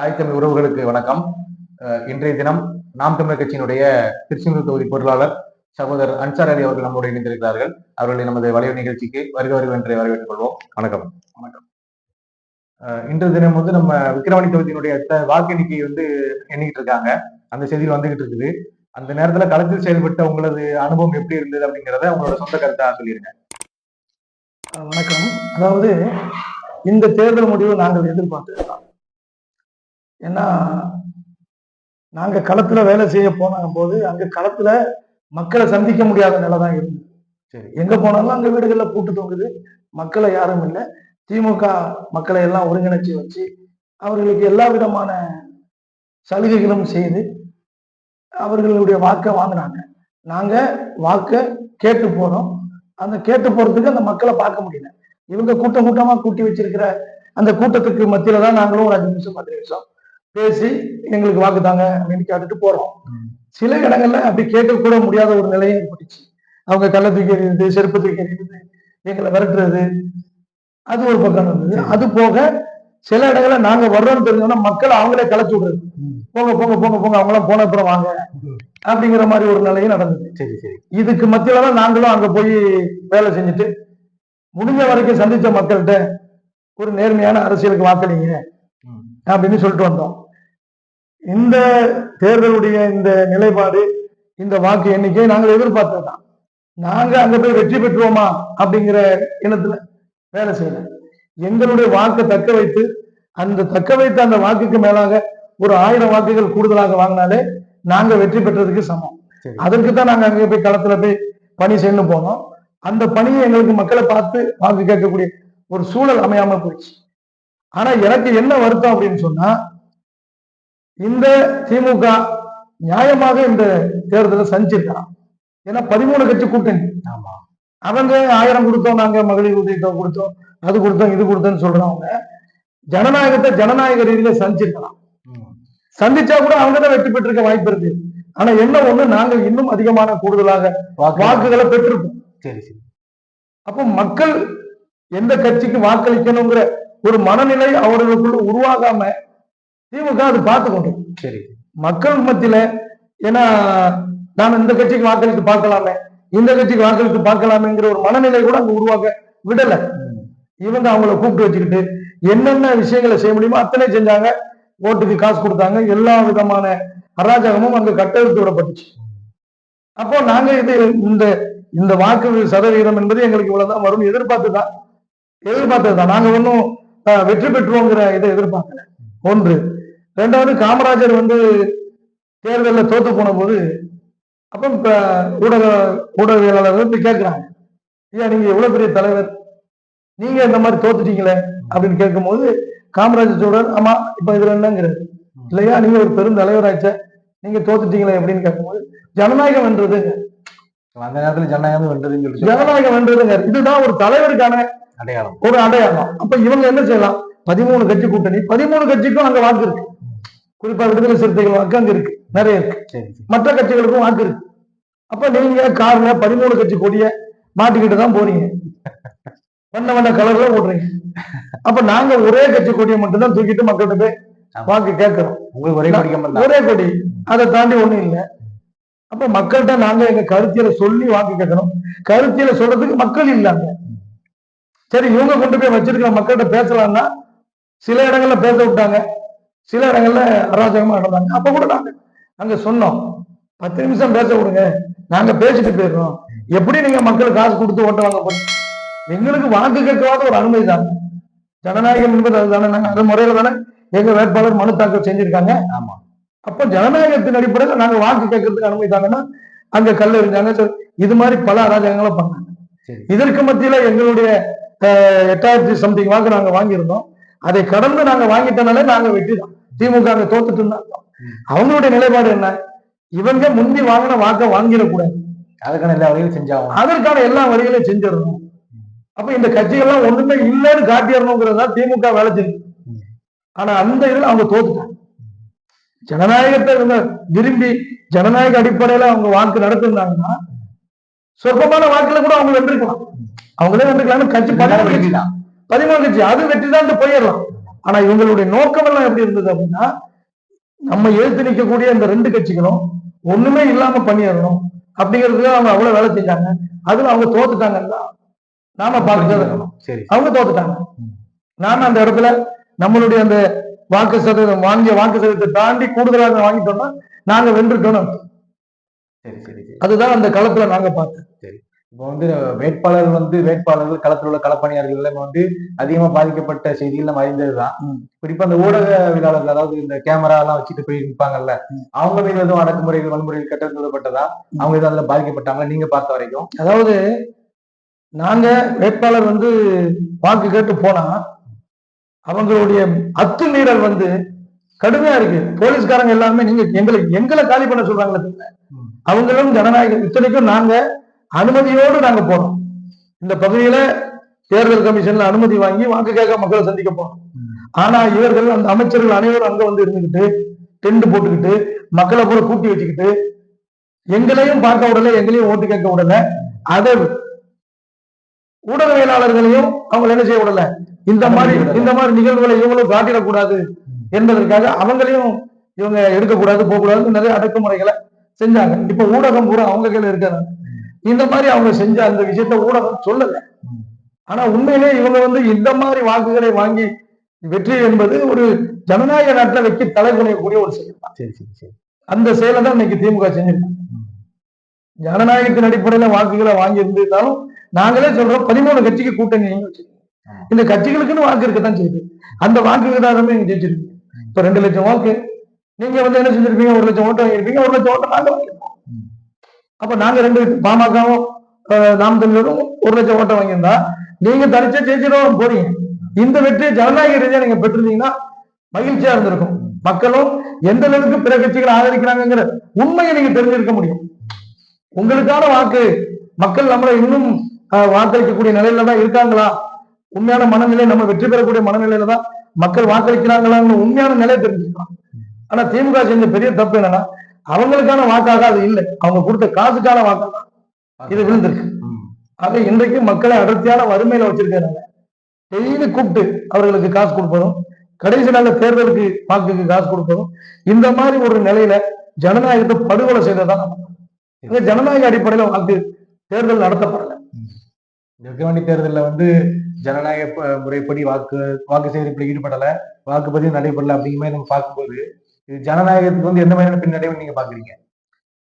தாய் தமிழ் உறவுகளுக்கு வணக்கம். இன்றைய தினம் நாம் தமிழர் கட்சியினுடைய திருச்செந்தூர் தொகுதி பொருளாளர் சகோதரர் அன்சார் அலி அவர்கள் நம்மோடு இணைந்திருக்கிறார்கள். அவர்களை நமது வலைய நிகழ்ச்சிக்கு வருக வருக என்று வரவேற்றுக் கொள்வோம் வணக்கம். வணக்கம் இன்றைய தினம் வந்து நம்ம விக்கிரவாணி தொகுதியினுடைய வாக்கு எண்ணிக்கை வந்து எண்ணிக்கிட்டு இருக்காங்க. அந்த செய்தியில் வந்துகிட்டு இருக்குது. அந்த நேரத்துல களத்தில் செயல்பட்ட உங்களது அனுபவம் எப்படி இருந்தது அப்படிங்கிறத உங்களோட சொந்த கருத்தா சொல்லிருங்க. அஹ் வணக்கம். அதாவது இந்த தேர்தல் முடிவு நாங்கள் எதிர்பார்த்ததுதான் ஏன்னா நாங்க களத்துல வேலை செய்ய போன போது அங்க களத்துல மக்களை சந்திக்க முடியாத நிலை தான் இருந்தது. சரி. எங்க போனாலும் அங்க வீடுகள்ல பூட்டு தொங்குது. மக்களை யாரும் இல்லை. திமுக மக்களை எல்லாம் ஒருங்கிணைச்சு வச்சு அவர்களுக்கு எல்லா விதமான சலுகைகளும் செய்து அவர்களுடைய வாக்கை வாங்கினாங்க. நாங்க வாக்கை கேட்டு போறோம். அந்த கேட்டு போறதுக்கு அந்த மக்களை பார்க்க முடியல. இவங்க கூட்டம் கூட்டமா கூட்டி வச்சிருக்கிற அந்த கூட்டத்துக்கு மத்தியில தான் நாங்களும் ஒரு அஞ்சு நிமிஷம் பத்து நிமிஷம் பேசி எங்களுக்கு வாக்கு தாங்க அப்படின்னு கேட்டுட்டு போறோம். சில இடங்கள்ல அப்படி கேட்க கூட முடியாத ஒரு நிலையும் ஏற்பட்டுச்சு அவங்க கள்ள தூக்கி எறியுது செருப்பு தூக்கி எறியுது எங்களை விரட்டுறது அது ஒரு பக்கம் இருந்தது. அது போக சில இடங்கள்ல நாங்க வர்றோம்னு தெரிஞ்சோம்னா மக்கள் அவங்களே கலைச்சு விடுறது. போங்க போங்க போங்க போங்க அவங்களாம் போன அப்புறம் வாங்க. அப்படிங்கிற மாதிரி ஒரு நிலையும் நடந்தது சரி சரி இதுக்கு மத்தியில தான் நாங்களும் அங்க போய் வேலை செஞ்சுட்டு முடிஞ்ச வரைக்கும் சந்திச்ச மக்கள்கிட்ட ஒரு நேர்மையான அரசியலுக்கு வாக்களிங்க. அப்படின்னு சொல்லிட்டு வந்தோம் இந்த தேர்தலுடைய இந்த நிலைப்பாடு இந்த வாக்கு எண்ணிக்கை நாங்கள் எதிர்பார்த்ததுதான். நாங்க அங்க போய் வெற்றி பெற்றுவோமா அப்படிங்கிற எண்ணத்துல வேலை செய்யல. எங்களுடைய வாக்கை தக்க வைத்து அந்த தக்க வைத்த அந்த வாக்குக்கு மேலாக ஒரு ஆயிரம் வாக்குகள் கூடுதலாக வாங்கினாலே நாங்க வெற்றி பெற்றதுக்கு சமம். அதற்கு தான் நாங்க அங்க போய் களத்துல போய் பணி செய்யணும் போனோம். அந்த பணியை எங்களுக்கு மக்களை பார்த்து வாக்கு கேட்கக்கூடிய ஒரு சூழல் அமையாம போயிடுச்சு ஆனா எனக்கு என்ன வருத்தம் அப்படின்னு சொன்னா இந்த திமுக நியாயமாக இந்த தேர்தலை சந்திச்சிருக்கலாம் ஏன்னா பதிமூணு கட்சி கூட்டணி. ஆமா. அவங்க ஆயிரம் கொடுத்தோம் நாங்க மகளிர் உதவித்தொகை கொடுத்தோம் அது கொடுத்தோம் இது கொடுத்தோம்னு சொல்றவங்க ஜனநாயகத்தை ஜனநாயக ரீதியில சந்திச்சிருக்கலாம். சந்திச்சா கூட அவங்க தான் வெற்றி பெற்றிருக்க வாய்ப்பு இருக்கு. ஆனா என்ன ஒண்ணு நாங்க இன்னும் அதிகமான கூடுதலாக வாக்கு வாக்குகளை பெற்றிருக்கோம். சரி சரி. அப்போ மக்கள் எந்த கட்சிக்கு வாக்களிக்கணுங்கிற ஒரு மனநிலை அவர்களுக்குள்ள உருவாகாம திமுக அது பார்த்து கொண்டு. சரி. மக்கள் மத்தியில ஏன்னா நாம இந்த கட்சிக்கு வாக்களித்து பார்க்கலாமே இந்த கட்சிக்கு வாக்களித்து பார்க்கலாமேங்கிற ஒரு மனநிலை கூட அங்க உருவாக்க விடல. இவங்க அவங்கள கூப்பிட்டு வச்சுக்கிட்டு என்னென்ன விஷயங்களை செய்ய முடியுமோ அத்தனை செஞ்சாங்க. ஓட்டுக்கு காசு கொடுத்தாங்க. எல்லா விதமான அராஜகமும் அங்க கட்டவிழ்த்து விடப்பட்டுச்சு. அப்போ நாங்க இது இந்த இந்த வாக்கு சதவீதம் என்பது எங்களுக்கு இவ்வளவுதான் வரும். எதிர்பார்த்து தான். எதிர்பார்த்தது தான். நாங்க ஒன்றும் வெற்றி பெற்றுவோங்கிற இதை எதிர்பார்க்கல. ஒன்று ரெண்டாவது காமராஜர் வந்து தேர்தலில் தோத்து போன போது அப்போ இப்ப ஊடக ஊடகவியலாளர்கள் இப்படி கேட்கிறாங்க ஐயா நீங்க எவ்வளவு பெரிய தலைவர் நீங்க இந்த மாதிரி தோத்துட்டீங்களே? அப்படின்னு கேட்கும்போது காமராஜர் சொல்றாரு ஆமா இப்ப இதுல என்னங்கிறாரு. இல்லையா நீங்க ஒரு பெரும் தலைவராச்ச நீங்க தோத்துட்டீங்களே அப்படின்னு கேட்கும்போது ஜனநாயகம் வென்றதுங்க. அந்த நேரத்துல ஜனநாயகம் வென்றதுன்னு சொல்லி. ஜனநாயகம் வென்றதுங்க. இதுதான் ஒரு தலைவருக்கான அடையாளம். ஒரு அடையாளம். அப்ப இவங்க என்ன செய்யலாம்? பதிமூணு கட்சி கூட்டணி பதிமூணு கட்சிக்கும் அங்க வாக்கு இருக்கு. குறிப்பா விடுதலை சிறுத்தைகள் வாக்கு அங்க இருக்கு. நிறைய இருக்கு. மற்ற கட்சிகளுக்கும் வாக்கு இருக்கு. அப்ப நீங்க கார்ல பதிமூணு கட்சி கொடிய மாட்டிக்கிட்டு தான் போறீங்க? வண்ண வண்ண கலர்ல ஓடுறீங்க அப்ப நாங்க ஒரே கட்சி கொடியை மட்டும்தான் தூக்கிட்டு மக்கள்கிட்ட போய் வாக்கு கேட்கிறோம். உங்களுக்கு ஒரே இருந்தா ஒரே கொடி. அதை தாண்டி ஒண்ணும் இல்லை. அப்ப மக்கள்கிட்ட நாங்க எங்க கருத்தியலை சொல்லி வாக்கு கேட்கணும். கருத்தியலை சொல்றதுக்கு மக்கள் இல்லாங்க. சரி இவங்க கொண்டு போய் வச்சிருக்கிற மக்கள்கிட்ட பேசலாம்னா சில இடங்கள்ல பேச விட்டாங்க. சில இடங்கள்ல அராஜகமா நடந்தாங்க. அப்ப கூட நாங்க அங்க சொன்னோம். பத்து நிமிஷம் பேச விடுங்க. நாங்க பேசிட்டு போயிடுறோம். எப்படி நீங்க மக்களுக்கு காசு கொடுத்து ஓட்ட வாங்க போறீங்க? எங்களுக்கு வாக்கு கேட்கவாத ஒரு அனுமதி தாங்க ஜனநாயகம் என்பது அதுதானே நாங்க அது முறையில தானே எங்க வேட்பாளர் மனு தாக்கல் செஞ்சிருக்காங்க. ஆமா. அப்ப ஜனநாயகத்தின் அடிப்படையில் நாங்க வாக்கு கேட்கறதுக்கு அனுமதி தாங்கன்னா அங்க கல் சரி, இது மாதிரி பல அராஜகங்களை பண்ணாங்க. இதற்கு மத்தியில எங்களுடைய எட்டாயிரத்தி சம்திங் வாக்கு நாங்க வாங்கியிருந்தோம். அதை கடந்து நாங்க வாங்கிட்டனாலே நாங்க வெற்றி தான். திமுக அங்க தோத்துட்டு இருந்தாங்க. அவங்களுடைய நிலைப்பாடு என்ன? இவங்க முந்தி வாங்கின வாக்கை வாங்கிடக்கூடாது. அதுக்கான எல்லா வழியும் செஞ்சாகும் அதற்கான எல்லா வழிகளையும் செஞ்சிடணும். அப்ப இந்த கட்சிகள்லாம் ஒண்ணுமே இல்லைன்னு காட்டிடணுங்கிறதா திமுக வேலை செஞ்சு ம். ஆனா அந்த இதுல அவங்க தோத்துட்டாங்க. ஜனநாயகத்தை இவங்க விரும்பி ஜனநாயக அடிப்படையில அவங்க வாக்கு நடத்திருந்தாங்கன்னா சொற்பமான வாக்குல கூட அவங்க வென்றிருக்கலாம். அவங்களே வென்றிருக்கலாம் கட்சி கட்சி தான் பதிமூணு கட்சி அது வெற்றி தான் போயிடலாம். ஆனா இவங்களுடைய நோக்கம் எல்லாம் எப்படி இருந்தது அப்படின்னா நம்ம எழுத்து நிற்கக்கூடிய இந்த ரெண்டு கட்சிகளும் ஒண்ணுமே இல்லாம பண்ணிடணும் அப்படிங்கிறதுக்கு அவங்க அவ்வளவு வேலை செஞ்சாங்க. அதுல அவங்க தோத்துட்டாங்கன்னு நாம பார்க்கிறது சரி அவங்க தோத்துட்டாங்க. நாம அந்த இடத்துல நம்மளுடைய அந்த வாக்கு சதவீதம் வாங்கிய வாக்கு சதவீதத்தை தாண்டி கூடுதலாக வாங்கிட்டோம்னா நாங்க வென்றுட்டோம் சரி சரி சரி. அதுதான் அந்த களத்துல நாங்க பார்த்தோம். இப்போ வந்து வேட்பாளர் வந்து வேட்பாளர்கள் களத்தில் உள்ள களப்பணியாளர்கள் எல்லாம் வந்து அதிகமா பாதிக்கப்பட்ட செய்திகள் நம்ம அறிந்ததுதான். குறிப்பா அந்த ஊடகவியலாளர்கள் அதாவது இந்த கேமரா எல்லாம் வச்சுட்டு போய் நிற்பாங்கல்ல ம். அவங்க மீது எதுவும் அடக்குமுறைகள் வன்முறைகள் கட்டப்பட்டதா அவங்க எதுவும் அதுல பாதிக்கப்பட்டாங்களா நீங்க பார்த்த வரைக்கும் அதாவது நாங்க வேட்பாளர் வந்து வாக்கு கேட்டு போனா அவங்களுடைய அத்துமீறல் வந்து கடுமையா இருக்கு போலீஸ்காரங்க எல்லாமே நீங்க எங்களை எங்களை காலி பண்ண சொல்றாங்களே. அவங்களும் ஜனநாயகம் இத்தனைக்கும் நாங்க அனுமதியோடு நாங்க போறோம். இந்த பகுதியில தேர்தல் கமிஷன்ல அனுமதி வாங்கி வாக்கு கேட்க மக்களை சந்திக்க போறோம். ஆனா இவர்கள் அந்த அமைச்சர்கள் அனைவரும் அங்க வந்து இருந்துகிட்டு டென்ட் போட்டுக்கிட்டு மக்களை கூட கூட்டி வச்சுக்கிட்டு எங்களையும் பார்க்க விடல எங்களையும் ஓட்டு கேட்க விடல. அதை ஊடகவியலாளர்களையும் அவங்க என்ன செய்ய விடல? இந்த மாதிரி இந்த மாதிரி நிகழ்வுகளை இவங்களும் காட்டிடக்கூடாது என்பதற்காக அவங்களையும் இவங்க எடுக்கக்கூடாது போகக்கூடாது நிறைய அடக்குமுறைகளை செஞ்சாங்க. இப்ப ஊடகம் பூரா அவங்க கையில இருக்காங்க இந்த மாதிரி அவங்க செஞ்ச அந்த விஷயத்த ஊடகம் சொல்லல. ஆனா உண்மையிலே இவங்க வந்து இந்த மாதிரி வாக்குகளை வாங்கி வெற்றி என்பது ஒரு ஜனநாயக நாட்டில் வைக்க தலை குனியக்கூடிய ஒரு செயல். தான் சரி சரி சரி. அந்த செயலை தான் இன்னைக்கு திமுக செஞ்சிருக்காங்க. ஜனநாயகத்தின் அடிப்படையில வாக்குகளை வாங்கி இருந்திருந்தாலும் நாங்களே சொல்றோம் பதிமூணு கட்சிக்கு கூட்டணி நீங்க வச்சிருக்கீங்க ஆமா. இந்த கட்சிகளுக்குன்னு வாக்கு இருக்கத்தான் செய்யுது. அந்த வாக்கு விகிதாரமே நீங்க ஜெயிச்சிருக்கீங்க இப்ப ரெண்டு லட்சம் வாக்கு. நீங்க வந்து என்ன செஞ்சிருப்பீங்க? ஒரு லட்சம் ஓட்டு வாங்கியிருப்பீங்க ஒரு லட்சம் ஓட்டு நாங்க வாங்கியிருப்போம். ம். அப்ப நாங்க ரெண்டு பாமகவும் நாம் தமிழரும் ஒரு லட்சம் ஓட்டை வாங்கியிருந்தா நீங்க தனிச்சா ஜெயிச்சிடும் போறீங்க. இந்த வெற்றியை ஜனநாயக ரீதியா நீங்க பெற்றிருந்தீங்கன்னா மகிழ்ச்சியா இருந்திருக்கும். மக்களும் எந்த அளவுக்கு பிற கட்சிகளை ஆதரிக்கிறாங்கிற உண்மையை நீங்க தெரிஞ்சிருக்க முடியும். உங்களுக்கான வாக்கு மக்கள் நம்மளை இன்னும் வாக்களிக்கக்கூடிய நிலையில தான் இருக்காங்களா? உண்மையான மனநிலை நம்ம வெற்றி பெறக்கூடிய மனநிலையில தான் மக்கள் வாக்களிக்கிறாங்களான்னு உண்மையான நிலை தெரிஞ்சுக்கலாம். ஆனா திமுக செஞ்ச பெரிய தப்பு என்னன்னா அவங்களுக்கான வாக்காக அது இல்லை. அவங்க கொடுத்த காசுக்கான வாக்காக இது விழுந்திருக்கு. ஆக இன்றைக்கு மக்களை அடர்த்தியான வறுமையில வச்சிருக்காங்க. டெய்லி கூப்பிட்டு அவர்களுக்கு காசு கொடுப்பதும் கடைசி நாள்ல தேர்தலுக்கு வாக்குக்கு காசு கொடுப்பதும் இந்த மாதிரி ஒரு நிலையில ஜனநாயகத்தை படுகொலை செய்ததான் இந்த ஜனநாயக அடிப்படையில வாக்கு தேர்தல் நடத்தப்படல. விக்கிரவாண்டி தேர்தலில் வந்து ஜனநாயக முறைப்படி வாக்கு வாக்கு சேகரிப்பில் ஈடுபடல வாக்குப்பதிவு நடைபெறல அப்படிங்கிற மாதிரி நம்ம பார்க்கும்போது இது ஜனநாயகத்துக்கு வந்து எந்த மாதிரியான பின்னடைவு நீங்க பாக்குறீங்க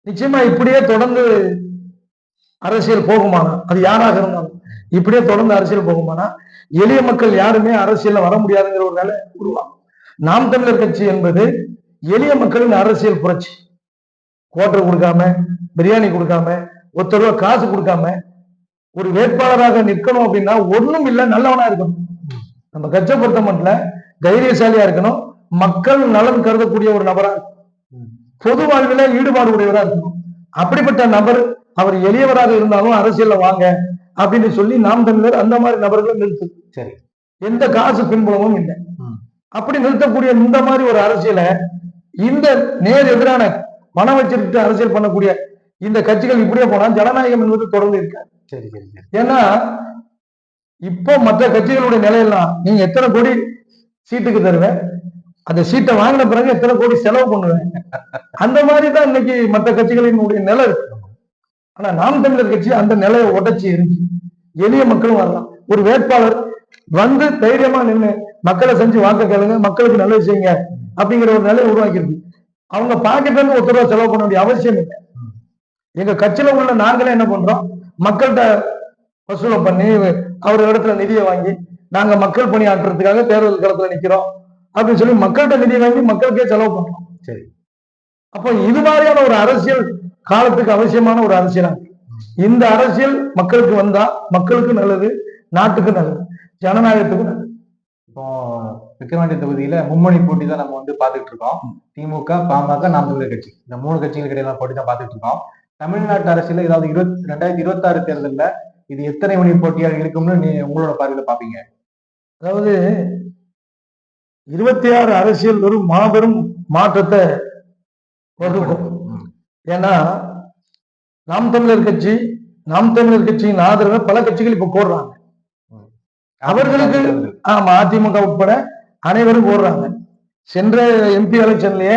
நிச்சயமா இப்படியே தொடர்ந்து அரசியல் போகுமானா? அது யாராக இருந்தாலும் இப்படியே தொடர்ந்து அரசியல் போகுமானா? எளிய மக்கள் யாருமே அரசியல்ல வர முடியாதுங்கிற ஒரு வேலை உருவாகும். நாம் தமிழர் கட்சி என்பது எளிய மக்களின் அரசியல் புரட்சி. குவார்டர் கொடுக்காம பிரியாணி கொடுக்காம ஒத்த ரூபா காசு கொடுக்காம ஒரு வேட்பாளராக நிற்கணும் அப்படின்னா ஒண்ணும் இல்லை நல்லவனா இருக்கணும். நம்ம கட்சியை பொறுத்த மட்டும் தைரியசாலியா இருக்கணும். மக்கள் நலன் கருதக்கூடிய ஒரு நபரா. பொது வாழ்வில ஈடுபாடு உடையவரா இருக்கணும். அப்படிப்பட்ட நபர் அவர் எளியவராக இருந்தாலும் அரசியல்ல வாங்க அப்படின்னு சொல்லி நாம் தமிழர் அந்த மாதிரி நபர்களை நிறுத்து. சரி. எந்த காசு பின்புலமும் இல்லை. அப்படி நிறுத்தக்கூடிய இந்த மாதிரி ஒரு அரசியலை இந்த நேர் எதிரான பணம் வச்சிருக்கிட்டு அரசியல் பண்ணக்கூடிய இந்த கட்சிகள் இப்படியே போனா ஜனநாயகம் என்பது தொடர்ந்து இருக்காது. சரி சரி சரி. ஏன்னா இப்போ மற்ற கட்சிகளுடைய நிலையெல்லாம் நீங்க எத்தனை கோடி சீட்டுக்கு தருவேன் அந்த சீட்டை வாங்கின பிறகு எத்தனை கோடி செலவு பண்ணுவேன்? அந்த மாதிரி தான் இன்னைக்கு மற்ற கட்சிகளினுடைய நிலை இருக்கு. ஆனா நாம் தமிழர் கட்சி அந்த நிலையை உடைச்சி இருக்கு எளிய மக்களும் வரலாம். ஒரு வேட்பாளர் வந்து தைரியமா நின்று மக்களை செஞ்சு வாக்க கேளுங்க மக்களுக்கு நல்லது செய்யுங்க அப்படிங்கிற ஒரு நிலையை உருவாக்கியிருக்கு. அவங்க பாக்கெட்ல இருந்து ஒருத்தர் ரூபா செலவு பண்ண வேண்டிய அவசியம் இல்லை. எங்க கட்சியில உள்ள நாங்களே என்ன பண்றோம்? மக்கள்கிட்ட வசூலை பண்ணி அவர் இடத்துல நிதியை வாங்கி நாங்க மக்கள் பணி ஆற்றுறதுக்காக தேர்தல் களத்துல நிக்கிறோம். அப்படின்னு சொல்லி மக்கள்கிட்ட நிதி வாங்கி மக்களுக்கே செலவு பண்றோம். சரி. அப்போ இது மாதிரியான ஒரு அரசியல் காலத்துக்கு அவசியமான ஒரு அரசியலா. இந்த அரசியல் மக்களுக்கு வந்தா மக்களுக்கு நல்லது நாட்டுக்கு நல்லது ஜனநாயகத்துக்கு நல்லது. இப்போ விக்கிரவாண்டி தொகுதியில மும்மணி போட்டி தான் நம்ம வந்து பார்த்துட்டு இருக்கோம். திமுக பாமக நாம் தமிழர் கட்சி. இந்த மூணு கட்சிகளுக்கு இடையிலான போட்டி தான் பார்த்துட்டு இருக்கோம். தமிழ்நாட்டு அரசியல ஏதாவது இருபத்தி ரெண்டாயிரத்தி இருபத்தி ஆறு தேர்தல்ல இது எத்தனை மணி போட்டியாக இருக்கும்னு நீ உங்களோட பார்வையில பாப்பீங்க அதாவது இருபத்தி ஆறு அரசியல் ஒரு மாபெரும் மாற்றத்தை வகுக்கும். ஏன்னா நாம் தமிழர் கட்சி நாம் தமிழர் கட்சியின் ஆதரவை பல கட்சிகள் இப்ப கோர்றாங்க அவர்களுக்கு- ஆமா அதிமுக உட்பட அனைவரும் போடுறாங்க. சென்ற எம்பி எலெக்ஷன்லயே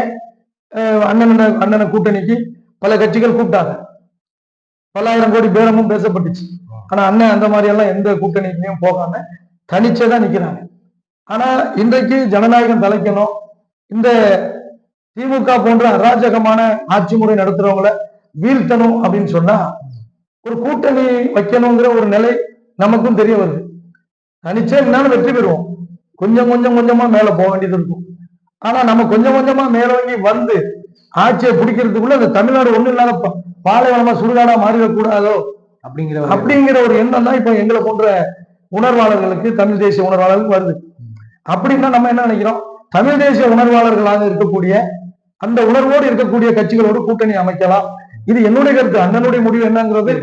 அண்ணன் அண்ணனை கூட்டணிக்கு பல கட்சிகள் கூப்பிட்டாங்க. பல்லாயிரம் கோடி பேரமும் பேசப்பட்டுச்சு. ஆனா அண்ணன் அந்த மாதிரி எல்லாம் எந்த கூட்டணிக்குமே போகாம தனிச்சே நிக்கிறாங்க. ஆனா இன்றைக்கு ஜனநாயகம் தலைக்கணும். இந்த திமுக போன்ற அராஜகமான ஆட்சி முறை நடத்துறவங்கள வீழ்த்தணும் அப்படின்னு சொன்னா ஒரு கூட்டணி வைக்கணுங்கிற ஒரு நிலை நமக்கும் தெரிய வருது. தனிச்சே இருந்தாலும் வெற்றி பெறுவோம். கொஞ்சம் கொஞ்சம் கொஞ்சமா மேல போக வேண்டியது இருக்கும். ஆனா நம்ம கொஞ்சம் கொஞ்சமா மேலோங்கி வந்து ஆட்சியை பிடிக்கிறதுக்குள்ள இந்த தமிழ்நாடு ஒண்ணு இல்லாத பாலைவனமா சுடுகாடா மாறிடக்கூடாதோ? அப்படிங்கிற அப்படிங்கிற ஒரு எண்ணம் தான் இப்போ எங்களை போன்ற உணர்வாளர்களுக்கு தமிழ் தேசிய உணர்வாளர்களுக்கு வருது. அப்படின்னா நம்ம என்ன நினைக்கிறோம்? தமிழ் தேசிய உணர்வாளர்களாக இருக்கக்கூடிய அந்த உணர்வோடு இருக்கக்கூடிய கட்சிகளோடு கூட்டணி அமைக்கலாம். இது என்னுடைய கருத்து. அண்ணனுடைய முடிவு என்னங்கிறது.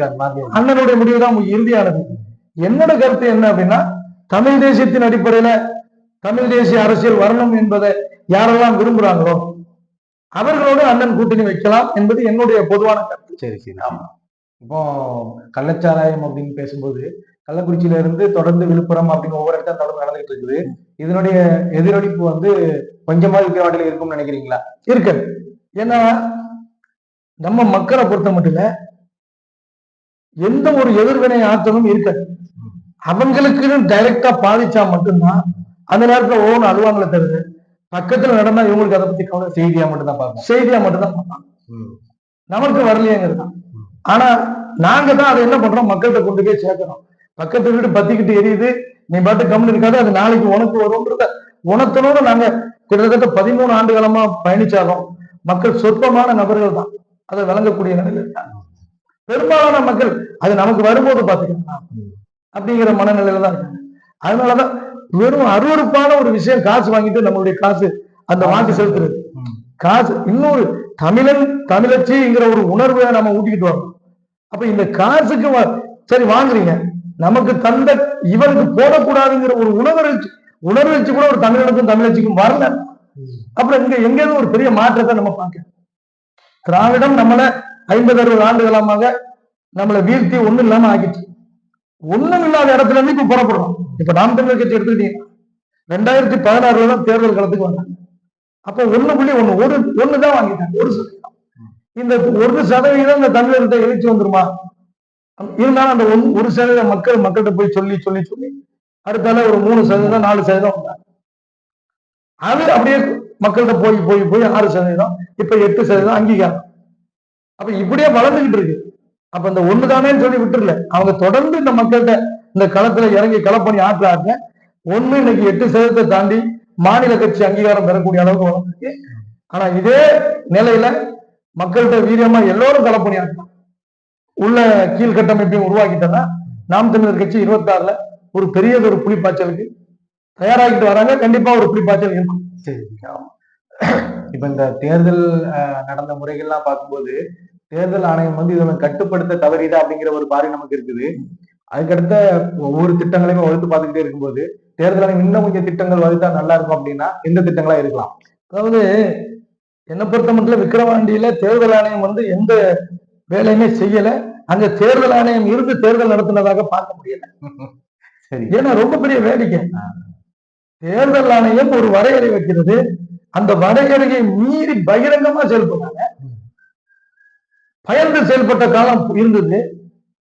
அண்ணனுடைய முடிவு தான் இறுதியானது. என்னோட கருத்து என்ன அப்படின்னா தமிழ் தேசியத்தின் அடிப்படையில தமிழ் தேசிய அரசியல் வரணும் என்பதை யாரெல்லாம் விரும்புறாங்களோ அவர்களோடு அண்ணன் கூட்டணி வைக்கலாம் என்பது என்னுடைய பொதுவான கருத்து. சரி சரி. இப்போ கள்ளச்சாராயம் அப்படின்னு பேசும்போது கள்ளக்குறிச்சியில இருந்து தொடர்ந்து விழுப்புரம் அப்படின்னு ஒவ்வொரு இடத்துல தொடர்ந்து நடந்துகிட்டு இருக்குது. இதனுடைய எதிரொலிப்பு வந்து கொஞ்சமா விக்கிரவாண்டில இருக்கும்னு நினைக்கிறீங்களா? இருக்கு ஏன்னா நம்ம மக்களை பொறுத்த மட்டும் இல்ல எந்த ஒரு எதிர்வினை ஆற்றலும் இருக்காது. அவங்களுக்குன்னு டைரக்டா பாதிச்சா மட்டும்தான் அந்த நேரத்துல ஒவ்வொன்று அழுவாங்களே தவிர பக்கத்துல நடந்தா இவங்களுக்கு அதை பத்தி கவலை செய்தியா மட்டும் தான் பார்ப்போம் செய்தியா மட்டும்தான் பார்ப்பாங்க. நமக்கு வரலையேங்கிறது தான். ஆனா நாங்க தான் அதை என்ன பண்றோம்? மக்கள்கிட்ட கொண்டு போய் சேர்க்கிறோம் பக்கத்து வீடு பத்திக்கிட்டு எரியுது நீ பாட்டு கம்முன்னு இருக்காது அது நாளைக்கு உனக்கு வரும்ன்றத உணர்த்தணும்னு நாங்க கிட்டத்தட்ட பதிமூணு ஆண்டு காலமா பயணிச்சாலும் மக்கள் சொற்பமான நபர்கள் தான். அதை விளங்கக்கூடிய நிலையில் இருக்காங்க. பெரும்பாலான மக்கள் அது நமக்கு வரும்போது பாத்துக்கலாம் அப்படிங்கிற மனநிலையில தான் இருக்காங்க. அதனாலதான் வெறும் அருவறுப்பான ஒரு விஷயம் காசு வாங்கிட்டு நம்மளுடைய காசு அந்த வாக்கு செலுத்துறது. காசு இன்னொரு தமிழன் தமிழச்சிங்கிற ஒரு உணர்வை நம்ம ஊட்டிக்கிட்டு வரோம். அப்ப இந்த காசுக்கு சரி வாங்குறீங்க. நமக்கு தந்த இவருக்கு போடக்கூடாதுங்கிற ஒரு உணர்வெழுச்சி உணர்வெழுச்சி கூட ஒரு தமிழனுக்கும் தமிழச்சிக்கும் வரல. அப்புறம் இங்க எங்கேயும் ஒரு பெரிய மாற்றத்தை நம்ம பார்க்க திராவிடம் நம்மள ஐம்பது அறுபது ஆண்டுகளமாக நம்மளை வீழ்த்தி ஒண்ணும் இல்லாம ஆக்கிட்டு ஒண்ணும் இல்லாத இடத்துல இருந்து இப்ப புறப்படுறோம். இப்ப நாம் தமிழர் கட்சி எடுத்துக்கிட்டீங்கன்னா ரெண்டாயிரத்தி பதினாறுல தான் தேர்தல் களத்துக்கு வந்தாங்க. அப்ப ஒண்ணு புள்ளி ஒண்ணு ஒரு ஒண்ணுதான் வாங்கிட்டாங்க. ஒரு சதவீதம். இந்த ஒரு சதவீதம் இந்த தமிழர்கிட்ட எழுச்சி வந்துருமா? இருந்தாலும் அந்த ஒன்- ஒரு சதவீதம் மக்கள் மக்கள்கிட்ட போய் சொல்லி சொல்லி சொல்லி அடுத்தால ஒரு மூணு சதவீதம் நாலு சதவீதம் வந்தாங்க. அது அப்படியே மக்கள்கிட்ட போய் போய் போய் ஆறு சதவீதம் இப்ப எட்டு சதவீதம் அங்கீகாரம். அப்ப இப்படியே வளர்ந்துகிட்டு இருக்கு. அப்ப இந்த ஒண்ணுதானேன்னு சொல்லி விட்டுருல அவங்க தொடர்ந்து இந்த மக்கள்கிட்ட இந்த களத்துல இறங்கி களப்பணி ஆற்ற ஆற்ற ஒண்ணு இன்னைக்கு எட்டு சதவீதத்தை தாண்டி மாநில கட்சி அங்கீகாரம் பெறக்கூடிய அளவுக்கு வளர்ந்துருக்கு. ஆனா இதே நிலையில மக்கள்கிட்ட வீரியமா எல்லோரும் களப்பணி ஆற்றலாம் உள்ள கீழ்கட்டமைப்பையும் உருவாக்கிட்டோம்னா நாம் தமிழர் கட்சி இருபத்தாறுல ஒரு பெரியதொரு புலிப்பாய்ச்சலுக்கு தயாராகிட்டு வராங்க. கண்டிப்பா ஒரு புலிப்பாய்ச்சல் இருக்கும். சரி. இப்ப இந்த தேர்தல் நடந்த முறைகள்லாம் பார்க்கும்போது தேர்தல் ஆணையம் வந்து இதனை கட்டுப்படுத்த தவறிதா அப்படிங்கிற ஒரு பார்வை நமக்கு இருக்குது. அதுக்கடுத்த ஒவ்வொரு திட்டங்களையும் வகுத்து பார்த்துக்கிட்டே இருக்கும்போது தேர்தல் ஆணையம் இன்னும் கொஞ்சம் திட்டங்கள் வகுத்தா நல்லா இருக்கும் அப்படின்னா எந்த திட்டங்களா இருக்கலாம். அதாவது என்னை பொறுத்த மட்டும் விக்கிரவாண்டியில தேர்தல் ஆணையம் வந்து எந்த வேலையுமே செய்யல. அங்க தேர்தல் ஆணையம் இருந்து தேர்தல் நடத்தினதாக பார்க்க முடியல. சரி. ஏன்னா ரொம்ப பெரிய வேடிக்கை. தேர்தல் ஆணையம் ஒரு வரையறை வைக்கிறது. அந்த வரையறையை மீறி பகிரங்கமா செயல்படுறாங்க பயந்து செயல்பட்ட காலம் இருந்தது.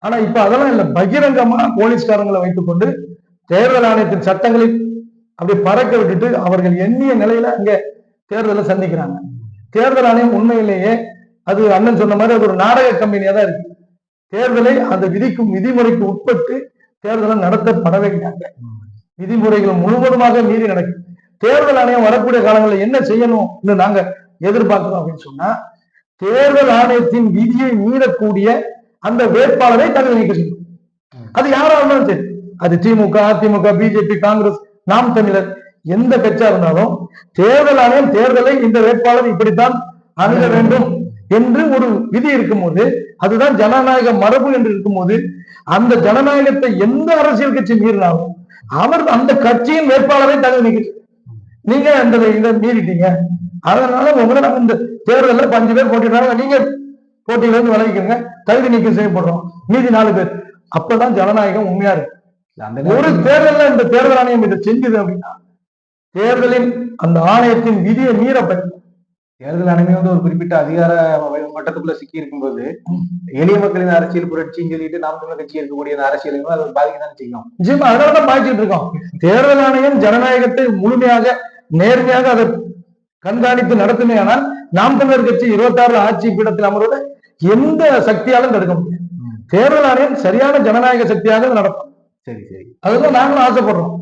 ஆனா இப்ப அதெல்லாம் இல்ல. பகிரங்கமா போலீஸ்காரங்களை வைத்துக்கொண்டு தேர்தல் ஆணையத்தின் சட்டங்களை அப்படியே பறக்க விட்டுட்டு அவர்கள் எண்ணிய நிலையில அங்க தேர்தலை சந்திக்கிறாங்க. தேர்தல் ஆணையம் உண்மையிலேயே அது அண்ணன் சொன்ன மாதிரி அது ஒரு நாடக கம்பெனியா தான் இருக்கு. தேர்தலை அந்த விதிக்கும் விதிமுறைக்கு உட்பட்டு தேர்தலை நடத்தப்பட வேண்டாங்க. விதிமுறைகள் முழுவதுமாக மீறி நடக்கும் தேர்தல் ஆணையம் வரக்கூடிய காலங்களில் என்ன செய்யணும்னு நாங்க எதிர்பார்க்கிறோம் அப்படின்னு சொன்னா தேர்தல் ஆணையத்தின் விதியை மீறக்கூடிய அந்த வேட்பாளரை தகுதி நீக்க செய்யணும் அது யாரா இருந்தாலும் சரி. அது திமுக அதிமுக பிஜேபி காங்கிரஸ் நாம் தமிழர். எந்த கட்சியா இருந்தாலும் தேர்தல் ஆணையம் தேர்தலை இந்த வேட்பாளர் இப்படித்தான் அணுக வேண்டும். என்று ஒரு விதி இருக்கும்போது அதுதான் ஜனநாயக மரபு என்று இருக்கும்போது அந்த ஜனநாயகத்தை எந்த அரசியல் கட்சி மீறினாலும் அவர் அந்த கட்சியின் வேட்பாளரை தகுதி செய்யணும். நீங்க அந்த இதை மீறிட்டீங்க. அதனால உங்களை நாங்க இந்த தேர்தலில் இப்ப அஞ்சு பேர் போட்டிடுறாங்க. நீங்க போட்டியில இருந்து விலகிக்கங்க. தகுதி நீக்கம் செய்யப்படுறோம். மீதி நாலு பேர். அப்பதான் ஜனநாயகம் உண்மையா இருக்கு அந்த ஒரு தேர்தல்ல இந்த தேர்தல் ஆணையம் இதை செஞ்சது அப்படின்னா தேர்தலின் அந்த ஆணையத்தின் விதியை மீறப்பட்டு தேர்தல் ஆணையமே வந்து ஒரு குறிப்பிட்ட அதிகார மட்டத்துக்குள்ள சிக்கி இருக்கும்போது எளிய மக்களின் அரசியல் புரட்சின்னு சொல்லிட்டு நாம் தமிழர் கட்சி இருக்கக்கூடிய அந்த அரசியலுமே அது பாதிக்க தான் செய்யும் நிச்சயமா அதனாலதான் பாய்ச்சிட்டு இருக்கோம். தேர்தல் ஆணையம் ஜனநாயகத்தை முழுமையாக நேர்மையாக அதை கண்காணித்து நடத்துமே ஆனால் நாம் தமிழர் கட்சி இருபத்தி ஆறுல ஆட்சி பீடத்தில் அமர்வதை எந்த சக்தியாலும் தடுக்க முடியாது. ம். தேர்தல் ஆணையம் சரியான ஜனநாயக சக்தியாக நடத்தும். சரி சரி. அதுதான் நாங்களும் ஆசைப்படுறோம்.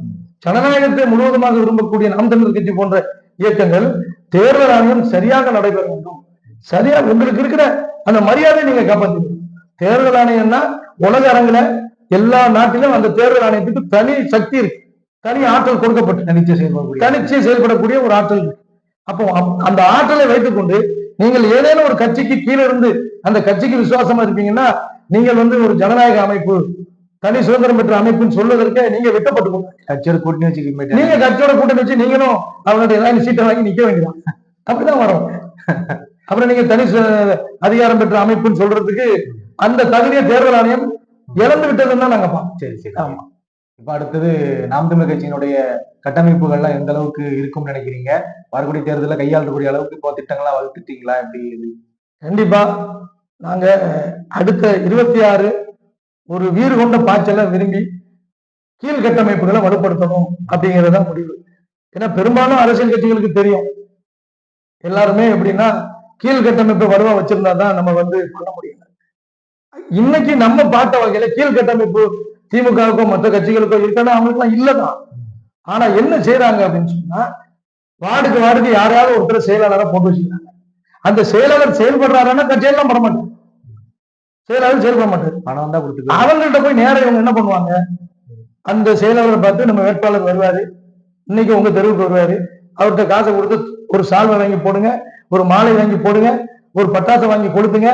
ஜனநாயகத்தை முழுவதுமாக விரும்பக்கூடிய நாம் தமிழர் கட்சி போன்ற இயக்கங்கள் தேர்தல் ஆணையம் சரியாக நடைபெற வேண்டும். சரியா உங்களுக்கு இருக்கிற அந்த மரியாதையை நீங்க காப்பாற்றணும் தேர்தல் ஆணையம்னா உலக அரங்குல எல்லா நாட்டிலும் அந்த தேர்தல் ஆணையத்துக்கு தனி சக்தி இருக்கு. தனி ஆற்றல் கொடுக்கப்பட்டு தனிச்சை செயல்படக்கூடிய. தனிச்சு செயல்படக்கூடிய ஒரு ஆற்றல் இருக்கு. அப்போ அப்- அந்த ஆற்றலை வைத்துக்கொண்டு நீங்கள் ஏதேனும் ஒரு கட்சிக்கு கீழே இருந்து அந்த கட்சிக்கு விசுவாசமா இருப்பீங்கன்னா நீங்கள் வந்து ஒரு ஜனநாயக அமைப்பு தனி சுதந்திரம் பெற்ற அமைப்புன்னு சொல்வதற்கே நீங்க வெட்டப்பட்டு. கட்சியோட கூட்டணி வச்சுக்க நீங்க கட்சியோட கூட்டணி வச்சு நீங்களும் அவங்களுடைய ஏதாவது சீட்டை வாங்கி நிக்க வேண்டியதான் அப்படிதான் வரும் அப்புறம் நீங்க தனி அதிகாரம் பெற்ற அமைப்புன்னு சொல்றதுக்கு அந்த தகுதியை தேர்தல் ஆணையம் இழந்து விட்டதுன்னு தான் நாங்க. சரி சரி ஆமா. இப்ப அடுத்தது நாம் தமிழர் கட்சியினுடைய கட்டமைப்புகள்லாம் எந்த அளவுக்கு இருக்கும்னு நினைக்கிறீங்க வரக்கூடிய தேர்தலில் கையாளக்கூடிய அளவுக்கு இப்போ திட்டங்கள்லாம் வகுத்துட்டீங்களா எப்படி? கண்டிப்பா நாங்க அடுத்த இருபத்தி ஆறு ஒரு வீறு கொண்ட பாய்ச்சலை விரும்பி கீழ்கட்டமைப்புகளை வலுப்படுத்தணும் அப்படிங்கறத முடிவு. ஏன்னா பெரும்பாலும் அரசியல் கட்சிகளுக்கு தெரியும். எல்லாருமே எப்படின்னா கீழ்கட்டமைப்பை வலுவா வச்சிருந்தா தான் நம்ம வந்து பண்ண முடியும். இன்னைக்கு நம்ம பார்த்த வகையில கீழ்கட்டமைப்பு திமுகவுக்கோ மற்ற கட்சிகளுக்கோ இருக்கணும் அவங்களுக்குலாம் இல்லதான். ஆனா என்ன செய்யறாங்க அப்படின்னு சொன்னா வார்டுக்கு வார்டுக்கு யாரையாவது ஒருத்தர் செயலாளரை போட்டு வச்சுக்கிறாங்க. அந்த செயலாளர் செயல்படுறாருன்னா கட்சியெல்லாம் பண்ண செயலாளர் செயல்பட மாட்டாரு. பணம் வந்தா கொடுத்துக்கலாம் அவங்கள்ட்ட போய் நேரா இவங்க என்ன பண்ணுவாங்க? அந்த செயலாளரை பார்த்து நம்ம வேட்பாளர் வருவாரு. இன்னைக்கு உங்க தெருவுக்கு வருவாரு. அவர்கிட்ட காசை கொடுத்து ஒரு சால்வை வாங்கி போடுங்க ஒரு மாலை வாங்கி போடுங்க ஒரு பட்டாசை வாங்கி கொடுத்துங்க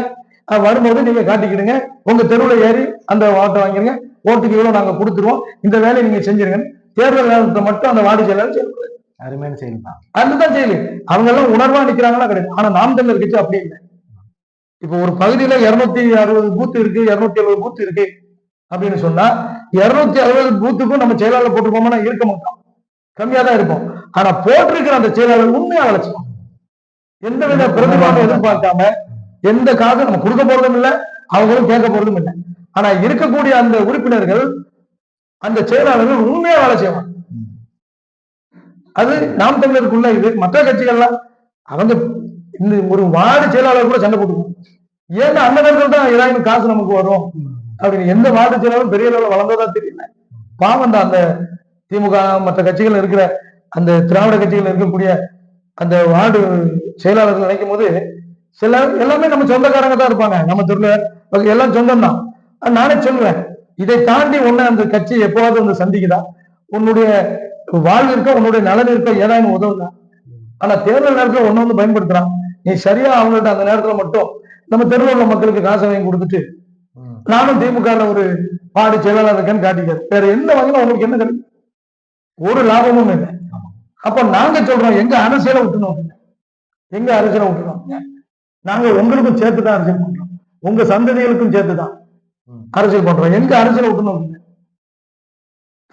வரும்போது நீங்க காட்டிக்கிடுங்க. உங்க தெருவுல ஏறி அந்த ஓட்டை வாங்கிருங்க. ஓட்டுக்கு இவ்வளவு நாங்க கொடுத்துருவோம். இந்த வேலையை நீங்க செஞ்சிருங்க தேர்தல் நேரத்தை மட்டும் அந்த வார்டு செயலாளர் செய்யணும். அருமையான செயல் தான். அதுதான் செயலு அவங்க எல்லாம் உணர்வா நிக்கிறாங்களா கிடையாது. ஆனா நாம் தமிழர் கட்சி அப்படி இல்லை. இப்போ ஒரு பகுதியில இருநூத்தி அறுபது பூத்து இருக்கு இருநூத்தி எழுபது பூத்து இருக்கு அப்படின்னு சொன்னா இருநூத்தி அறுபது பூத்துக்கும் நம்ம செயலாளர் போட்டுப்போம்னா இருக்க மாட்டோம். கம்மியா தான் இருப்போம் ஆனா போட்டிருக்கிற அந்த செயலாளர் உண்மையா வளர்ச்சிக்கும் எந்த வித பிரதிபாதம் எதிர்பார்க்காம எந்த காசும் நம்ம கொடுக்க போறதும் இல்லை அவங்களும் கேட்க போறதும் இல்லை. ஆனா இருக்கக்கூடிய அந்த உறுப்பினர்கள் அந்த செயலாளர்கள் உண்மையா வேலை செய்வாங்க அது நாம் தமிழருக்குள்ள இது. மற்ற கட்சிகள்லாம் அவங்க இந்த ஒரு வார்டு செயலாளர் கூட சண்டை போட்டுக்கும் ஏன்னா அந்த நேரத்தில் தான் ஏதாவது காசு நமக்கு வரும். அப்படின்னு எந்த வார்டு செயலாளரும் பெரிய அளவில் வளர்ந்ததா தெரியல. பாவம் தான் அந்த திமுக மற்ற கட்சிகள் இருக்கிற அந்த திராவிட கட்சிகள் இருக்கக்கூடிய அந்த வார்டு செயலாளர்கள் நினைக்கும் போது சில எல்லாமே நம்ம சொந்தக்காரங்க தான் இருப்பாங்க. நம்ம தெருல எல்லாம் சொந்தம் தான் நானே சொல்லுவேன் இதை தாண்டி உன்னை அந்த கட்சி எப்போவாவது வந்து சந்திக்குதா? உன்னுடைய வாழ்விற்கோ உன்னுடைய நலனிற்கோ ஏதாவது உதவுதா? ஆனா தேர்தல் நேரத்தில் ஒன்னு வந்து பயன்படுத்துறான் நீ சரியா அவங்கள்ட்ட அந்த நேரத்துல மட்டும் நம்ம தெருவில் மக்களுக்கு காசை வாங்கி கொடுத்துட்டு. நானும் திமுக ஒரு வார்டு செயலாளர் இருக்கேன்னு காட்டிக்காரு வேற எந்த வகையில உங்களுக்கு என்ன கிடைக்கும் ஒரு லாபமும் இல்லை. அப்ப நாங்க சொல்றோம் எங்க அரசியலை விட்டுணும் எங்க அரசியலை விட்டுணும் நாங்க உங்களுக்கும் சேர்த்து தான் அரசியல் பண்றோம். உங்க சந்ததிகளுக்கும் சேர்த்து தான் ம். அரசியல் பண்றோம். எங்க அரசியலை விட்டுணும்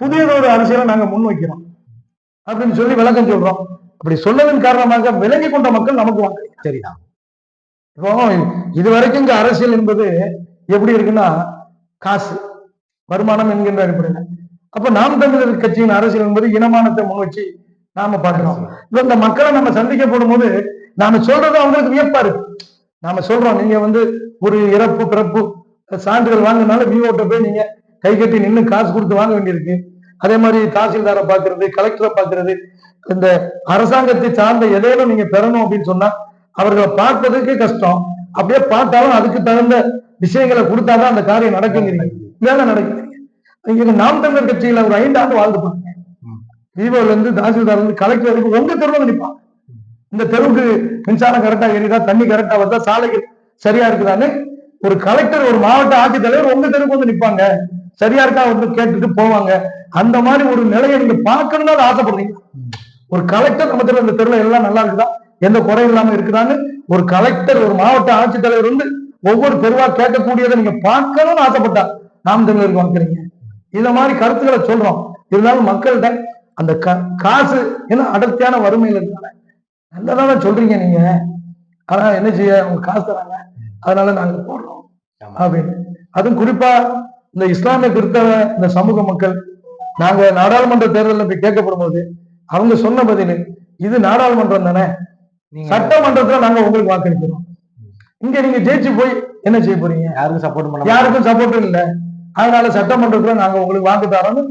புதியதொரு அரசியலை நாங்க முன் வைக்கிறோம் அப்படின்னு சொல்லி விளக்கம் சொல்றோம். அப்படி சொன்னதன் காரணமாக விலகி கொண்ட மக்கள் நமக்கு வாங்க சரிதான் இப்போ இது வரைக்கும் இங்க அரசியல் என்பது எப்படி இருக்குன்னா காசு வருமானம் என்கின்ற அடிப்படையில். அப்ப நாம் தமிழர் கட்சியின் அரசியல் என்பது இனமானத்தை முன் வச்சு நாம பார்க்கிறோம். இந்த மக்களை நம்ம சந்திக்க போடும்போது நாம சொல்றது அவங்களுக்கு வியப்பா இருக்கு. நாம சொல்றோம் நீங்க வந்து ஒரு இறப்பு பிறப்பு சான்றிதழ் வாங்கினாலும் விஓட்ட போய் நீங்க கை கட்டி நின்று காசு கொடுத்து வாங்க வேண்டியிருக்கு. அதே மாதிரி தாசில்தாரை பாக்குறது கலெக்டரை பாக்குறது இந்த அரசாங்கத்தை சார்ந்த எதையிலும் நீங்க பெறணும் அப்படின்னு சொன்னா அவர்களை பார்ப்பதற்கு கஷ்டம். அப்படியே பார்த்தாலும் அதுக்கு தகுந்த விஷயங்களை கொடுத்தாதான் அந்த காரியம் நடக்குங்கிறீங்க. வேலை நடக்குங்கிறீங்க இங்க நாம் தமிழர் கட்சியில ஒரு ஐந்து ஆண்டு வாழ்ந்துப்பாங்க இருந்து தாசில்தார்ல இருந்து கலெக்டர் வரைக்கும் உங்க தெருவில் நிற்பாங்க இந்த தெருவுக்கு மின்சாரம் கரெக்டா ஏறிதா தண்ணி கரெக்டா வருதா சாலைகள் சரியா இருக்குதான்னு ஒரு கலெக்டர் ஒரு மாவட்ட ஆட்சித்தலைவர் உங்க தெருவுக்கு வந்து நிப்பாங்க. சரியா இருக்கா வந்து கேட்டுட்டு போவாங்க? அந்த மாதிரி ஒரு நிலையை நீங்க பார்க்கணும்னு அதை ஆசைப்படுறீங்க. ஒரு கலெக்டர் நம்ம தெருவில் இந்த தெருவில் எல்லாம் நல்லா இருக்குதா? எந்த குறையும் இல்லாம இருக்குதான்னு ஒரு கலெக்டர் ஒரு மாவட்ட ஆட்சித்தலைவர் வந்து ஒவ்வொரு தெருவா கேட்கக்கூடியதை நீங்க பார்க்கணும்னு ஆசைப்பட்டா நாம் தமிழருக்கு வாக்குறீங்க இந்த மாதிரி கருத்துக்களை சொல்றோம். இருந்தாலும் மக்கள்கிட்ட அந்த கா- காசு ஏன்னா அடர்த்தியான வறுமையில இருந்தாங்க நல்லதானே சொல்றீங்க நீங்க. ஆனா என்ன செய்ய? அவங்க காசு தராங்க. அதனால நாங்க போடுறோம். அப்படின்னு. அதுவும் குறிப்பா இந்த இஸ்லாமிய கிறிஸ்தவ இந்த சமூக மக்கள் நாங்க நாடாளுமன்ற தேர்தலில் போய் கேட்கப்படும் போது அவங்க சொன்ன பதில் இது நாடாளுமன்றம் தானே? சட்டமன்றத்துல நாங்க உங்களுக்கு வாக்களிக்கிறோம். இங்க நீங்க ஜெயிச்சு போய் என்ன செய்ய போறீங்க? யாருக்கும் சப்போர்ட் பண்ண யாருக்கும் சப்போர்ட்டும் இல்ல. அதனால சட்டமன்றத்துல நாங்க உங்களுக்கு வாக்கு தரோம்னு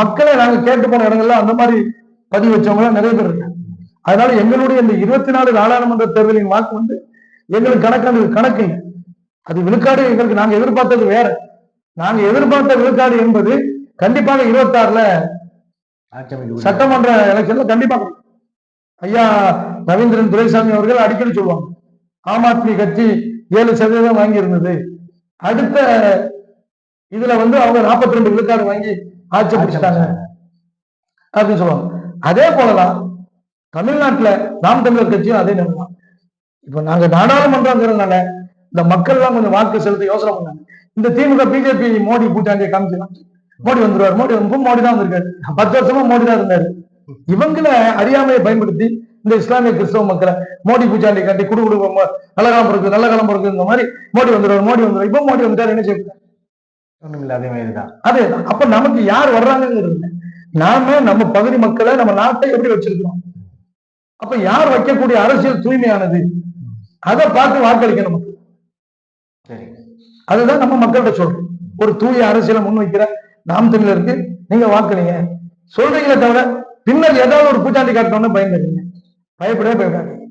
மக்களை நாங்க கேட்டு போன இடங்கள்ல அந்த மாதிரி பதிவு வச்சவங்க நிறைய பேர் இருக்காங்க. அதனால எங்களுடைய இந்த இருபத்தி நாலு நாடாளுமன்ற தேர்தலின் வாக்கு வந்து எங்களுக்கு கணக்கான கணக்கு அது விழுக்காடு எங்களுக்கு நாங்க எதிர்பார்த்தது வேற. நாங்க எதிர்பார்த்த விழுக்காடு என்பது கண்டிப்பாக இருபத்தாறுல ஆட்சி சட்டமன்ற எலெக்ஷன்ல கண்டிப்பா ஐயா ரவீந்திரன் துரைசாமி அவர்கள் அடிக்கடி சொல்லுவாங்க ஆம் ஆத்மி கட்சி ஏழு சதவீதம் வாங்கி இருந்தது அடுத்த இதுல வந்து அவங்க 42 ரெண்டு விழுக்காடு வாங்கி ஆட்சி பிடிச்சிட்டாங்க அப்படின்னு சொல்லுவாங்க. அதே போலதான் தமிழ்நாட்டுல நாம் தமிழர் கட்சியும் அதே நிலைதான். இப்ப நாங்க நாடாளுமன்றங்கிறதுனால இந்த மக்கள் எல்லாம் கொஞ்சம் வாக்கு செலுத்த யோசனை பண்ணாங்க. இந்த திமுக பிஜேபி மோடி கூட்டாண்டியை காமிச்சுலாம் மோடி வந்துருவார் மோடி வந்து மோடி தான் வந்திருக்காரு. பத்து வருஷமா மோடி தான் இருந்தாரு. இவங்கள அறியாமையை பயன்படுத்தி இந்த இஸ்லாமிய கிறிஸ்தவ மக்களை மோடி பூஜாண்டி காட்டி குடு குடு நல்ல காலம் இருக்கு நல்ல காலம் இருக்கு இந்த மாதிரி மோடி வந்துருவார் மோடி வந்துருவார். இப்ப மோடி வந்துட்டாரு என்ன செய்ய ஒண்ணும் இல்ல அதே மாதிரி தான் அதேதான். அப்ப நமக்கு யார் வர்றாங்கிறது. நாம நம்ம பகுதி மக்களை நம்ம நாட்டை எப்படி வச்சிருக்கிறோம்? அப்ப யார் வைக்கக்கூடிய அரசியல் தூய்மையானது? அதை பார்த்து வாக்களிக்கணும். சரி. அதுதான் நம்ம மக்கள்கிட்ட சொல்றோம். ஒரு தூய அரசியலை முன்வைக்கிற நாம் தமிழருக்கு நீங்க வாக்குறீங்க சொல்றீங்களே தவிர பின்னர் ஏதாவது ஒரு பூச்சாண்டி காட்டணும்னு பயன்படுறீங்க பயப்படவே பயப்படாதீங்க.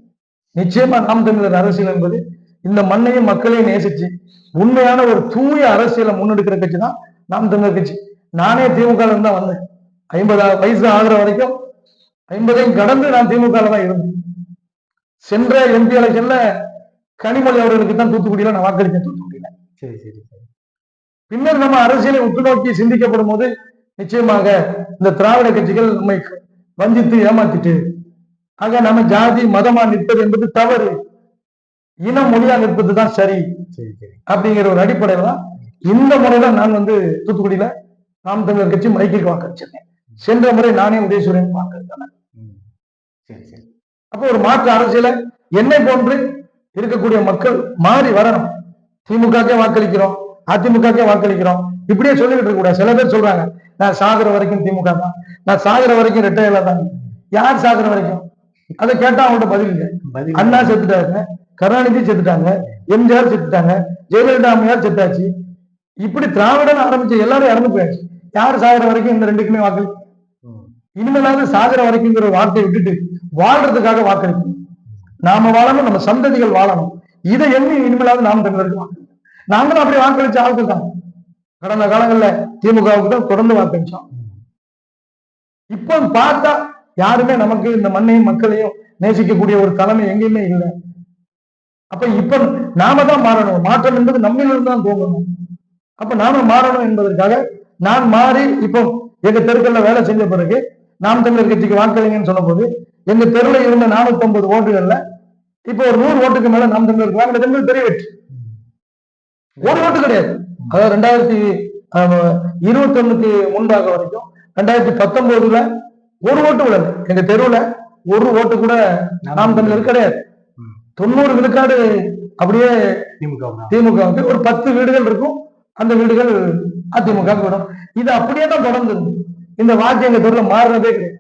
நிச்சயமா நாம் தமிழர் அரசியல் என்பது இந்த மண்ணையும் மக்களையும் நேசிச்சு உண்மையான ஒரு தூய அரசியலை முன்னெடுக்கிற கட்சி தான் நாம் தமிழர் கட்சி. நானே திமுக தான் வந்தேன். ஐம்பது வயசு ஆகுற வரைக்கும் ஐம்பதையும் கடந்து நான் திமுக தான் இருந்தேன். சென்ற எம்பி எலெக்ஷன்ல கனிமொழி அவர்களுக்கு தான் தூத்துக்குடியில நான் வாக்களித்தேன். சரி சரி சரி. பின்னர் நம்ம அரசியலை உற்று நோக்கி சிந்திக்கப்படும் போது நிச்சயமாக இந்த திராவிட கட்சிகள் நம்மை வஞ்சித்து ஏமாத்திட்டு ஆக நம்ம ஜாதி மதமா நிற்பது என்பது தவறு. இனம் மொழியா நிற்பது தான் சரி. சரி சரி. அப்படிங்கிற ஒரு அடிப்படையில தான் இந்த முறையில நான் வந்து தூத்துக்குடியில நாம் தமிழர் கட்சி மைக்கில் வாக்களிச்சிருக்கேன் சென்ற முறை நானே உதயசூரியன் வாக்களித்தேன் ம். சரி சரி. அப்போ ஒரு மாற்று அரசியலை என்னை போன்று இருக்கக்கூடிய மக்கள் மாறி வரணும். திமுகக்கே வாக்களிக்கிறோம் அதிமுகக்கே வாக்களிக்கிறோம். இப்படியே சொல்லிக்கிட்டு இருக்க கூடாது சில பேர் சொல்றாங்க நான் சாகுற வரைக்கும் திமுக தான். நான் சாகுற வரைக்கும் ரெட்டையில தான். யார் சாகுற வரைக்கும்? அதை கேட்டா அவங்கள்ட்ட பதில் இல்லை. அண்ணா செத்துட்டாங்க கருணாநிதி செத்துட்டாங்க எம்ஜிஆர் செத்துட்டாங்க ஜெயலலிதா அம்மையார் செத்தாச்சு. இப்படி திராவிடன் ஆரம்பிச்ச எல்லாரும் இறந்து போயாச்சு. யார் சாகுற வரைக்கும் இந்த ரெண்டுக்குமே வாக்களி. இனிமேலாவது சாகுற வரைக்குங்கிற வார்த்தையை விட்டுட்டு வாழ்றதுக்காக வாக்களிக்கணும். நாம வாழணும் நம்ம சந்ததிகள் வாழணும். இதை எண்ணி இனிமேலாவது நாம் தமிழருக்கு நாங்களும் அப்படி வாக்களிச்ச ஆளுக்கு தான். கடந்த காலங்கள்ல திமுகவுக்கு தான் தொடர்ந்து வாக்களிச்சோம் இப்போ பார்த்தா யாருமே நமக்கு இந்த மண்ணையும் மக்களையும் நேசிக்கக்கூடிய ஒரு தலைமை எங்கேயுமே இல்லை. அப்ப இப்ப நாம தான் மாறணும். மாற்றம் என்பது நம்மிலிருந்து தான் தோங்கணும் அப்ப நாம மாறணும் என்பதற்காக நான் மாறி இப்போ எங்க தெருக்கள்ல வேலை செஞ்ச பிறகு நாம் தமிழர் கட்சிக்கு வாக்களிங்கன்னு சொன்னபோது எங்க தெருல இருந்த 450 ஓட்டுகள்ல இப்போ ஒரு நூறு ஓட்டுக்கு மேல நாம் தமிழருக்கு வாங்கினது என்பது பெரிய வெற்றி ஒரு ஓட்டு கிடையாது அதாவது ரெண்டாயிரத்தி இருபத்தி ஒண்ணுக்கு முன்பாக வரைக்கும் ரெண்டாயிரத்தி பத்தொன்பதுல ஒரு ஓட்டு விடல எங்க தெருவுல ஒரு ஓட்டு கூட நாம் தமிழர் கிடையாது. தொண்ணூறு விழுக்காடு அப்படியே திமுக தான். திமுகவுக்கு ஒரு பத்து வீடுகள் இருக்கும் அந்த வீடுகள் அதிமுக விடும் இது அப்படியே தான் தொடர்ந்து இருந்தது. இந்த வாக்கு எங்க தெருல மாறுறதே கிடையாது.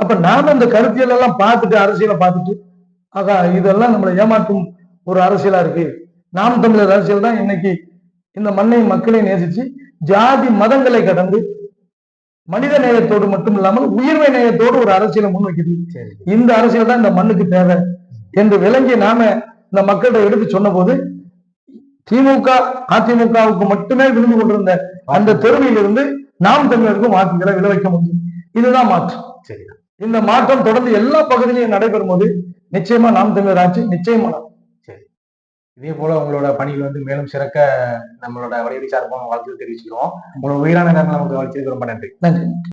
அப்ப நாம இந்த கருத்தியல் எல்லாம் பார்த்துட்டு அரசியலை பார்த்துட்டு ஆகா இதெல்லாம் நம்மளை ஏமாற்றும் ஒரு அரசியலா இருக்கு. நாம் தமிழர் அரசியல் தான் இன்னைக்கு இந்த மண்ணையும் மக்களையும் நேசிச்சு ஜாதி மதங்களை கடந்து மனித நேயத்தோடு மட்டும் இல்லாமல் உயிர்மை நேயத்தோடு ஒரு அரசியலை முன்வைக்குது. சரி. இந்த அரசியல் தான் இந்த மண்ணுக்கு தேவை என்று விளங்கி நாம இந்த மக்கள்கிட்ட எடுத்து சொன்னபோது திமுக அதிமுகவுக்கு மட்டுமே விழுந்து கொண்டிருந்த அந்த தெருவிலிருந்து நாம் தமிழருக்கும் வாக்குகளை விளைவிக்க முடியும். இதுதான் மாற்றம். சரி. இந்த மாற்றம் தொடர்ந்து எல்லா பகுதியிலும் நடைபெறும் போது நிச்சயமா நாம் தமிழர் ஆட்சி நிச்சயமா நடக்கும். இதே போல உங்களோட பணிகள் வந்து மேலும் சிறக்க நம்மளோட வலியுறுத்தி சார்பாக வாழ்த்து தெரிவிச்சுக்கிறோம். உங்களோட உயிரான நேரம் நமக்கு வலிச்சதுக்கு ரொம்ப நன்றி. நன்றி.